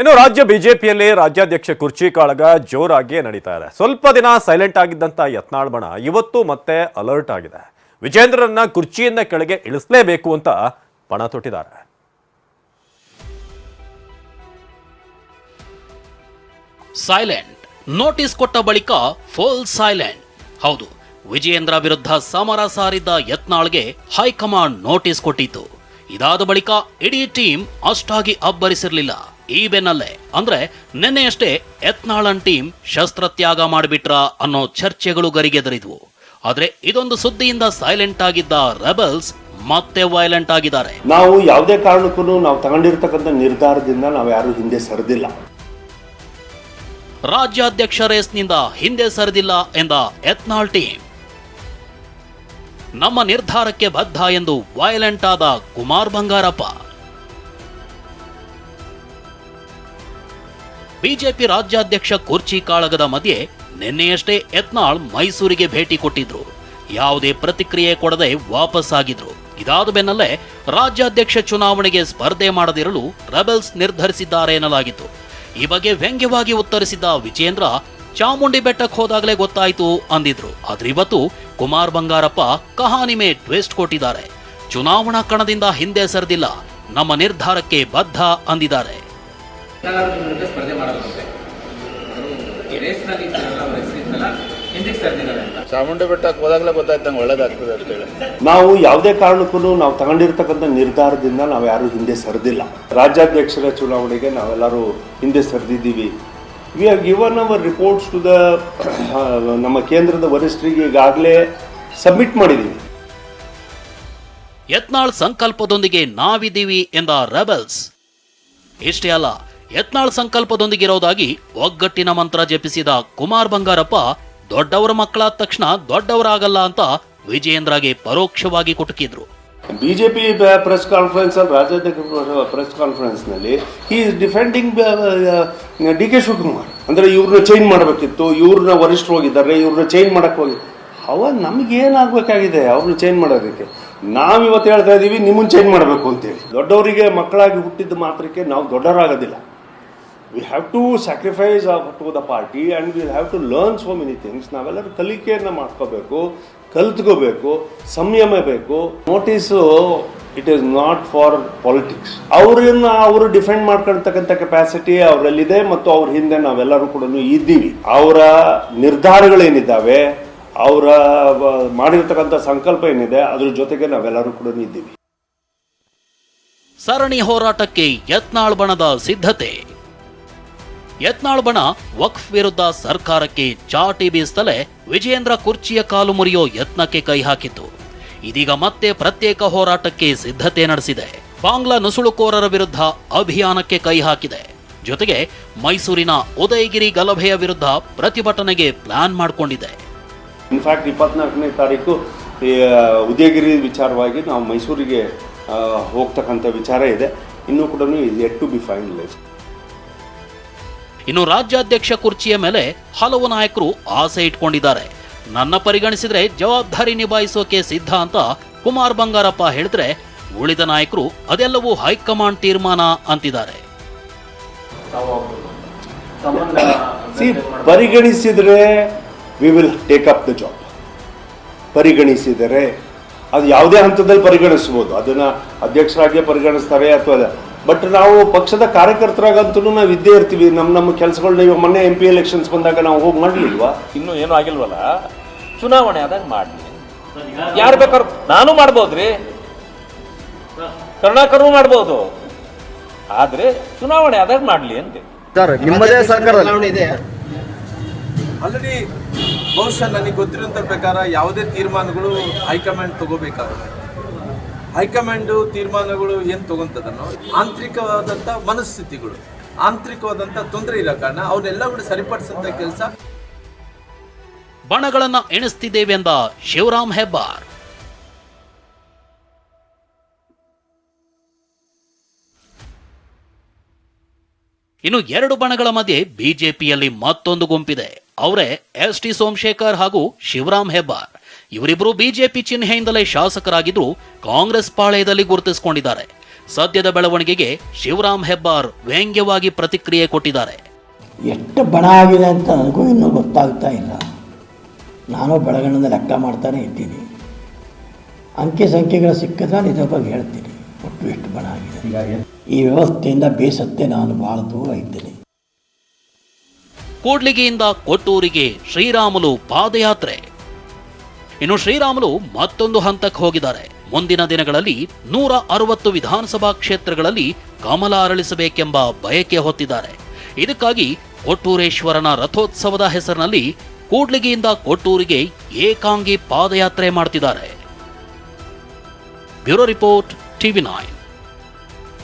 ಇನ್ನು ರಾಜ್ಯ ಬಿಜೆಪಿಯಲ್ಲಿ ರಾಜ್ಯಾಧ್ಯಕ್ಷ ಕುರ್ಚಿ ಕಾಳಗ ಜೋರಾಗಿ ನಡೀತಾ ಇದೆ ಸ್ವಲ್ಪ ದಿನ ಸೈಲೆಂಟ್ ಆಗಿದ್ದಂತ ಯತ್ನಾಳ್ ಬಣ ಇವತ್ತು ಮತ್ತೆ ಅಲರ್ಟ್ ಆಗಿದೆ. ವಿಜೇಂದ್ರರನ್ನ ಕುರ್ಚಿಯಿಂದ ಕೆಳಗೆ ಇಳಿಸಲೇಬೇಕು ಅಂತ ಪಣ ತೊಟ್ಟಿದ್ದಾರೆ. ಸೈಲೆಂಟ್ ನೋಟಿಸ್ ಕೊಟ್ಟ ಬಳಿಕ ಫುಲ್ ಸೈಲೆಂಟ್ ಹೌದು ವಿಜಯೇಂದ್ರ ವಿರುದ್ಧ ಸಮರ ಸಾರಿದ್ದ ಯತ್ನಾಳ್ಗೆ ಹೈಕಮಾಂಡ್ ನೋಟಿಸ್ ಕೊಟ್ಟಿತ್ತು. ಇದಾದ ಬಳಿಕ ಇಡೀ ಟೀಮ್ ಅಷ್ಟಾಗಿ ಅಬ್ಬರಿಸಿರ್ಲಿಲ್ಲ. ಈ ಬೆನ್ನಲ್ಲೇ ಅಂದ್ರೆ ನಿನ್ನೆಯಷ್ಟೇ ಯತ್ನಾಳನ್ ಟೀಮ್ ಶಸ್ತ್ರತ್ಯಾಗ ಮಾಡಿಬಿಟ್ರ ಅನ್ನೋ ಚರ್ಚೆಗಳು ಗರಿಗೆದರಿದ್ವು. ಆದ್ರೆ ಇದೊಂದು ಸುದ್ದಿಯಿಂದ ಸೈಲೆಂಟ್ ಆಗಿದ್ದ ರೆಬಲ್ಸ್ ಮತ್ತೆ ವೈಲೆಂಟ್ ಆಗಿದ್ದಾರೆ. ನಾವು ಯಾವುದೇ ಕಾರಣಕ್ಕೂ ನಾವು ತಗೊಂಡಿರ್ತಕ್ಕಂಥ ನಿರ್ಧಾರದಿಂದ ನಾವು ಯಾರು ಹಿಂದೆ ಸರಿದಿಲ್ಲ. ರಾಜ್ಯಾಧ್ಯಕ್ಷ ರೇಸ್ನಿಂದ ಹಿಂದೆ ಸರಿದಿಲ್ಲ ಎಂದ ಎತ್ನಾಳ್ ಟೀಮ್. ನಮ್ಮ ನಿರ್ಧಾರಕ್ಕೆ ಬದ್ಧ ಎಂದು ವೈಲೆಂಟ್ ಆದ ಕುಮಾರ್ ಬಂಗಾರಪ್ಪ. ಬಿಜೆಪಿ ರಾಜ್ಯಾಧ್ಯಕ್ಷ ಕುರ್ಚಿ ಕಾಳಗದ ಮಧ್ಯೆ ನಿನ್ನೆಯಷ್ಟೇ ಯತ್ನಾಳ್ ಮೈಸೂರಿಗೆ ಭೇಟಿ ಕೊಟ್ಟಿದ್ರು. ಯಾವುದೇ ಪ್ರತಿಕ್ರಿಯೆ ಕೊಡದೆ ವಾಪಸ್ ಆಗಿದ್ರು. ಇದಾದ ಬೆನ್ನಲ್ಲೇ ರಾಜ್ಯಾಧ್ಯಕ್ಷ ಚುನಾವಣೆಗೆ ಸ್ಪರ್ಧೆ ಮಾಡದಿರಲು ರೆಬೆಲ್ಸ್ ನಿರ್ಧರಿಸಿದ್ದಾರೆ ಎನ್ನಲಾಗಿತ್ತು. ಈ ಬಗ್ಗೆ ವ್ಯಂಗ್ಯವಾಗಿ ಉತ್ತರಿಸಿದ್ದ ವಿಜೇಂದ್ರ, ಚಾಮುಂಡಿ ಬೆಟ್ಟಕ್ಕೆ ಹೋದಾಗಲೇ ಗೊತ್ತಾಯಿತು ಅಂದಿದ್ರು. ಆದ್ರೆ ಇವತ್ತು ಕುಮಾರ್ ಬಂಗಾರಪ್ಪ ಕಹಾನಿಮೆ ಟ್ವಿಸ್ಟ್ ಕೊಟ್ಟಿದ್ದಾರೆ. ಚುನಾವಣಾ ಕಣದಿಂದ ಹಿಂದೆ ಸರಿದಿಲ್ಲ. ನಮ್ಮ ನಿರ್ಧಾರಕ್ಕೆ ಬದ್ಧ ಅಂದಿದ್ದಾರೆ. ವಿರುದ್ಧ ಸ್ಪರ್ಧೆ ಮಾಡಲಾಗುತ್ತೆ. ರೇಸ್ನಲ್ಲಿ ಅವ್ರ ಅಂತ ಚಾಮುಂಡಿ ಬೆಟ್ಟಕ್ಕೆ ಹೋದಾಗಲೇ ಗೊತ್ತಾಯ್ತಂಗೆ ಒಳ್ಳೇದಾಗ್ತದೆ ಅಂತೇಳಿ ನಾವು ಯಾವುದೇ ಕಾರಣಕ್ಕೂ ನಾವು ತಗೊಂಡಿರ್ತಕ್ಕಂಥ ನಿರ್ಧಾರದಿಂದ ನಾವು ಯಾರು ಹಿಂದೆ ಸರಿದಿಲ್ಲ. ರಾಜ್ಯಾಧ್ಯಕ್ಷರ ಚುನಾವಣೆಗೆ ನಾವೆಲ್ಲರೂ ಹಿಂದೆ ಸರಿದಿದ್ದೀವಿ. We are given our reports to the ನಮ್ಮ ಕೇಂದ್ರದ ವರಿಷ್ಠರಿಗೆ ಈಗಾಗಲೇ ಸಬ್ಮಿಟ್ ಮಾಡಿದ್ದೀವಿ. ಯತ್ನಾಳ್ ಸಂಕಲ್ಪದೊಂದಿಗೆ ನಾವಿದ್ದೀವಿ ಎಂದ ರೆಬಲ್ಸ್. ಇಷ್ಟೇ ಅಲ್ಲ ಯತ್ನಾಳ್ ಸಂಕಲ್ಪದೊಂದಿಗಿರೋದಾಗಿ ಒಗ್ಗಟ್ಟಿನ ಮಂತ್ರ ಜಪಿಸಿದ ಕುಮಾರ್ ಬಂಗಾರಪ್ಪ ದೊಡ್ಡವರ ಮಕ್ಕಳಾದ ತಕ್ಷಣ ದೊಡ್ಡವರಾಗಲ್ಲ ಅಂತ ವಿಜಯೇಂದ್ರಗೆ ಪರೋಕ್ಷವಾಗಿ ಕುಟುಕಿದ್ರು. ಬಿಜೆಪಿ ಪ್ರೆಸ್ ಕಾನ್ಫರೆನ್ಸ್ ರಾಜ್ಯಾಧ್ಯಕ್ಷ ಪ್ರೆಸ್ ಕಾನ್ಫರೆನ್ಸ್ನಲ್ಲಿ ಈ ಡಿಫೆಂಡಿಂಗ್ ಡಿ ಕೆ ಶಿವಕುಮಾರ್. ಅಂದ್ರೆ ಇವ್ರನ್ನ ಚೇಂಜ್ ಮಾಡಬೇಕಿತ್ತು ಇವ್ರನ್ನ ವರಿಷ್ಠರು ಹೋಗಿದ್ದಾರೆ ಇವ್ರನ್ನ ಚೇಂಜ್ ಮಾಡಕ್ ಹೋಗಿ. ಅವ ನಮ್ಗೆ ಏನಾಗಬೇಕಾಗಿದೆ? ಅವ್ರನ್ನ ಚೇಂಜ್ ಮಾಡೋದಕ್ಕೆ. ನಾವ್ ಇವತ್ತು ಹೇಳ್ತಾ ಇದೀವಿ ನಿಮ್ಮನ್ನ ಚೇಂಜ್ ಮಾಡಬೇಕು ಅಂತೇಳಿ. ದೊಡ್ಡವರಿಗೆ ಮಕ್ಕಳಾಗಿ ಹುಟ್ಟಿದ ಮಾತ್ರಕ್ಕೆ ನಾವು ದೊಡ್ಡವರಾಗೋದಿಲ್ಲ. We have to sacrifice to the party and we have to learn so many things ನಾವೆಲ್ಲರೂ ಕಲಿಕೆಯನ್ನು ಮಾಡ್ಕೋಬೇಕು, ಕಲ್ತ್ಕೋಬೇಕು, ಸಂಯಮ ಬೇಕು. Notice it is not for politics ಅವ್ರನ್ನ ಅವರು ಡಿಫೆಂಡ್ ಮಾಡ್ಕೊಳ್ತಕ್ಕಂಥ ಕೆಪಾಸಿಟಿ ಅವರಲ್ಲಿದೆ ಮತ್ತು ಅವ್ರ ಹಿಂದೆ ನಾವೆಲ್ಲರೂ ಕೂಡ ಇದ್ದೀವಿ. ಅವರ ನಿರ್ಧಾರಗಳೇನಿದ್ದಾವೆ, ಅವರ ಮಾಡಿರ್ತಕ್ಕಂಥ ಸಂಕಲ್ಪ ಏನಿದೆ, ಅದ್ರ ಜೊತೆಗೆ ನಾವೆಲ್ಲರೂ ಕೂಡ ಇದ್ದೀವಿ. ಸರಣಿ ಹೋರಾಟಕ್ಕೆ ಯತ್ನಾಳ್ ಬಣದ ಸಿದ್ಧತೆ. ಯತ್ನಾಳ್ ಬಣ ವಕ್ಫ್ ವಿರುದ್ಧ ಸರ್ಕಾರಕ್ಕೆ ಚಾಟಿ ಬೀಸ್ತಲೇ ವಿಜೇಂದ್ರ ಕುರ್ಚಿಯ ಕಾಲು ಮುರಿಯೋ ಯತ್ನಕ್ಕೆ ಕೈ ಹಾಕಿತ್ತು. ಇದೀಗ ಮತ್ತೆ ಪ್ರತ್ಯೇಕ ಹೋರಾಟಕ್ಕೆ ಸಿದ್ಧತೆ ನಡೆಸಿದೆ. ಬಾಂಗ್ಲಾ ನುಸುಳುಕೋರರ ವಿರುದ್ಧ ಅಭಿಯಾನಕ್ಕೆ ಕೈ ಹಾಕಿದೆ. ಜೊತೆಗೆ ಮೈಸೂರಿನ ಉದಯಗಿರಿ ಗಲಭೆಯ ವಿರುದ್ಧ ಪ್ರತಿಭಟನೆಗೆ ಪ್ಲಾನ್ ಮಾಡಿಕೊಂಡಿದೆ. ಇನ್ಫ್ಯಾಕ್ಟ್ ಇಪ್ಪತ್ನಾಲ್ಕನೇ ತಾರೀಕು ಉದಯಗಿರಿ ವಿಚಾರವಾಗಿ ನಾವು ಮೈಸೂರಿಗೆ ಹೋಗ್ತಕ್ಕಂಥ ವಿಚಾರ ಇದೆ. ಇನ್ನೂ ಕೂಡ ಎಟ್ ಟು ಬಿ ಫೈನಲೈಸ್ ಇನ್ನು ರಾಜ್ಯಾಧ್ಯಕ್ಷ ಕುರ್ಚಿಯ ಮೇಲೆ ಹಲವು ನಾಯಕರು ಆಸೆ ಇಟ್ಕೊಂಡಿದ್ದಾರೆ. ನನ್ನ ಪರಿಗಣಿಸಿದ್ರೆ ಜವಾಬ್ದಾರಿ ನಿಭಾಯಿಸೋಕೆ ಸಿದ್ಧ ಅಂತ ಕುಮಾರ್ ಬಂಗಾರಪ್ಪ ಹೇಳಿದ್ರೆ ಉಳಿದ ನಾಯಕರು ಅದೆಲ್ಲವೂ ಹೈಕಮಾಂಡ್ ತೀರ್ಮಾನ ಅಂತಿದ್ದಾರೆ. ಪರಿಗಣಿಸಿದ್ರೆ we will take up the job ಪರಿಗಣಿಸಿದರೆ ಅದು ಯಾವುದೇ ಹಂತದಲ್ಲಿ ಪರಿಗಣಿಸ್ಬೋದು. ಅದನ್ನ ಅಧ್ಯಕ್ಷರಾಗಿ ಪರಿಗಣಿಸ್ತಾರೆ ಅಥವಾ ಬಟ್ ನಾವು ಪಕ್ಷದ ಕಾರ್ಯಕರ್ತರಾಗಂತೂ ನಾವು ಇದ್ದೇ ಇರ್ತೀವಿ. ನಮ್ಮ ನಮ್ಮ ಕೆಲಸಗಳನ್ನ ಇವಾಗ ಮೊನ್ನೆ ಎಂ ಪಿ ಎಲೆಕ್ಷನ್ಸ್ ಬಂದಾಗ ನಾವು ಹೋಗಿ ಮಾಡಲಿಲ್ವಾ? ಇನ್ನೂ ಏನೂ ಆಗಿಲ್ವಲ್ಲ? ಚುನಾವಣೆ ಆದಾಗ ಮಾಡಲಿ. ಯಾರು ಬೇಕಾದ್ರು ನಾನು ಮಾಡ್ಬೋದ್ರಿ? ಕರುಣಾಕರು ಮಾಡ್ಬೋದು. ಆದ್ರೆ ಚುನಾವಣೆ ಆದಾಗ ಮಾಡಲಿ ಅಂತ ಸರ್ ನಿಮ್ಮದೇ ಸರ್ಕಾರದಲ್ಲಿ ಆಲ್ರೆಡಿ ಬಹುಶಃ ನನಗೆ ಗೊತ್ತಿರೋಂಥ ಪ್ರಕಾರ ಯಾವುದೇ ತೀರ್ಮಾನಗಳು ಹೈಕಮಾಂಡ್ ತಗೋಬೇಕಾಗುತ್ತೆ ಹೈಕಮಾಂಡು ತೀರ್ಮಾನಗಳು ಏನು ತಗೊಂತದನ್ನು ಆಂತರಿಕವಾದಂಥ ಮನಸ್ಥಿತಿಗಳು ಆಂತರಿಕವಾದಂಥ ತೊಂದರೆ ಇರೋ ಕಾರಣ ಅವನ್ನೆಲ್ಲ ಕೂಡ ಕೆಲಸ. ಬಣಗಳನ್ನ ಎಣಿಸ್ತಿದ್ದೇವೆಂದ ಶಿವರಾಮ್ ಹೆಬ್ಬಾರ್. ಇನ್ನು ಎರಡು ಬಣಗಳ ಮಧ್ಯೆ ಬಿಜೆಪಿಯಲ್ಲಿ ಮತ್ತೊಂದು ಗುಂಪಿದೆ. ಅವರೇ ಎಸ್ ಟಿ ಸೋಮಶೇಖರ್ ಹಾಗೂ ಶಿವರಾಮ್ ಹೆಬ್ಬಾರ್. ಇವರಿಬ್ಬರು ಬಿಜೆಪಿ ಚಿಹ್ನೆಯಿಂದಲೇ ಶಾಸಕರಾಗಿದ್ದು ಕಾಂಗ್ರೆಸ್ ಪಾಳೆಯದಲ್ಲಿ ಗುರುತಿಸಿಕೊಂಡಿದ್ದಾರೆ. ಸದ್ಯದ ಬೆಳವಣಿಗೆಗೆ ಶಿವರಾಮ್ ಹೆಬ್ಬಾರ್ ವ್ಯಂಗ್ಯವಾಗಿ ಪ್ರತಿಕ್ರಿಯೆ ಕೊಟ್ಟಿದ್ದಾರೆ. ಎಷ್ಟು ಬಣ ಆಗಿದೆ ಅಂತ ನನಗೂ ಇನ್ನೂ ಗೊತ್ತಾಗ್ತಾ ಇಲ್ಲ. ನಾನು ಬೆಳಗಣ್ಣಿಂದ ಲೆಕ್ಕ ಮಾಡ್ತಾನೆ ಇದ್ದೀನಿ. ಅಂಕಿ ಸಂಖ್ಯೆಗಳು ಸಿಕ್ಕಿದ್ರೆ ನಿಜ ಬಗ್ಗೆ ಹೇಳ್ತೀನಿ. ಒಟ್ಟು ಎಷ್ಟು ಬಣ ಆಗಿದೆ. ಈ ವ್ಯವಸ್ಥೆಯಿಂದ ಬೇಸತ್ತೆ ನಾನು ಭಾಳ ದೂರ ಇದ್ದೀನಿ. ಕೂಡ್ಲಿಗಿಯಿಂದ ಕೊಟ್ಟೂರಿಗೆ ಶ್ರೀರಾಮುಲು ಪಾದಯಾತ್ರೆ. ಇನ್ನು ಶ್ರೀರಾಮುಲು ಮತ್ತೊಂದು ಹಂತಕ್ಕೆ ಹೋಗಿದ್ದಾರೆ. ಮುಂದಿನ ದಿನಗಳಲ್ಲಿ ನೂರ ಅರವತ್ತು ವಿಧಾನಸಭಾ ಕ್ಷೇತ್ರಗಳಲ್ಲಿ ಕಮಲ ಅರಳಿಸಬೇಕೆಂಬ ಬಯಕೆ ಹೊತ್ತಿದ್ದಾರೆ. ಇದಕ್ಕಾಗಿ ಕೊಟ್ಟೂರೇಶ್ವರನ ರಥೋತ್ಸವದ ಹೆಸರಿನಲ್ಲಿ ಕೂಡ್ಲಿಗೆಯಿಂದ ಕೊಟ್ಟೂರಿಗೆ ಏಕಾಂಗಿ ಪಾದಯಾತ್ರೆ ಮಾಡ್ತಿದ್ದಾರೆ. Bureau report TV nine.